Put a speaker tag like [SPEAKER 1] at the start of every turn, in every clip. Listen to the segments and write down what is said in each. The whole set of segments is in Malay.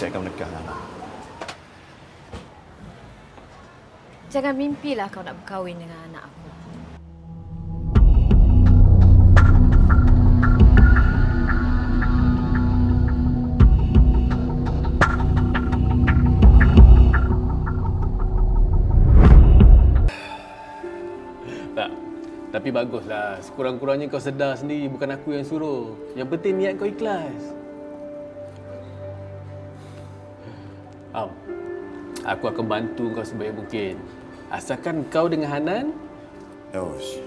[SPEAKER 1] saya akan menikah dengan Hanan.
[SPEAKER 2] Jangan mimpilah kau nak berkahwin dengan anak aku.
[SPEAKER 3] Tak. Tapi baguslah. Sekurang-kurangnya kau sedar sendiri bukan aku yang suruh. Yang penting niat kau ikhlas. Am, aku akan bantu kau sebaik mungkin. Asalkan kau dengan Hanan,
[SPEAKER 1] Yos.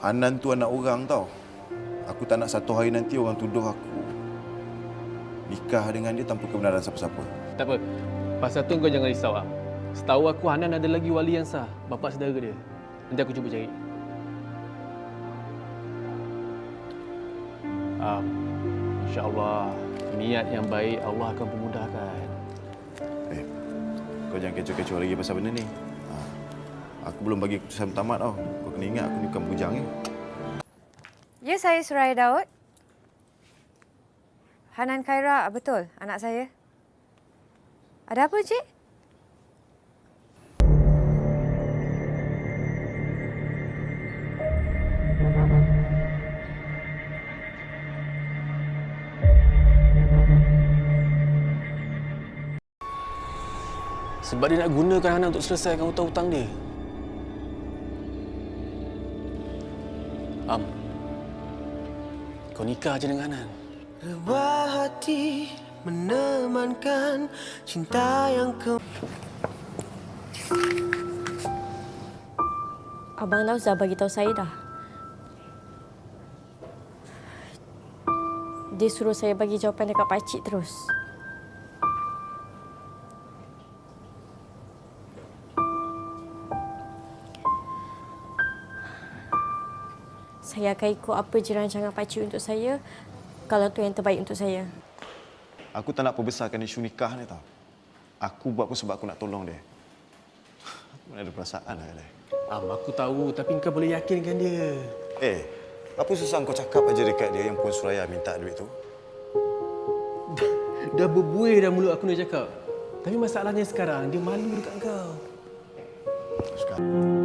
[SPEAKER 1] Hanan tu anak orang tau. Aku tak nak satu hari nanti orang tuduh aku nikah dengan dia tanpa kebenaran siapa-siapa.
[SPEAKER 3] tak apa. Pasal tu kau jangan risau, Am. Setahu aku Hanan ada lagi wali yang sah, bapa saudara dia. Nanti aku cuba cari. Am, InsyaAllah, niat yang baik Allah akan pemudahkan.
[SPEAKER 1] Eh, kau jangan kecoh-kecoh lagi pasal benda ni. Ha. Aku belum bagi keputusan tamat tau. Kau kena ingat aku ni bukan bujang ni.
[SPEAKER 2] Ya, saya Suraya Daud. Hanan Khaira, betul anak saya. Ada apa, Cik?
[SPEAKER 3] Sebab dia nak gunakan Hanan untuk selesaikan hutang-hutang dia. Am, kau nikah je dengan Hanan.
[SPEAKER 4] Rebah hati menemankan cinta yang ke
[SPEAKER 5] Abang dah usah bagi tahu saya dah. Dia suruh saya bagi jawapan dekat pakcik terus. Saya akan ikut apa je rancangan pakcik untuk saya kalau tu yang terbaik untuk saya.
[SPEAKER 1] Aku tak nak perbesarkan isu nikah ni tau. Aku buat pun sebab aku nak tolong dia. Aku mana ada perasaan lah dia.
[SPEAKER 3] Am, aku tahu tapi kau boleh yakinkan dia.
[SPEAKER 1] Eh, apa susah kau cakap aja dekat dia yang Puan Suraya minta duit tu?
[SPEAKER 3] Dah berbuih dah mulut aku nak cakap. Tapi masalahnya sekarang dia malu dekat kau.
[SPEAKER 1] Sekarang.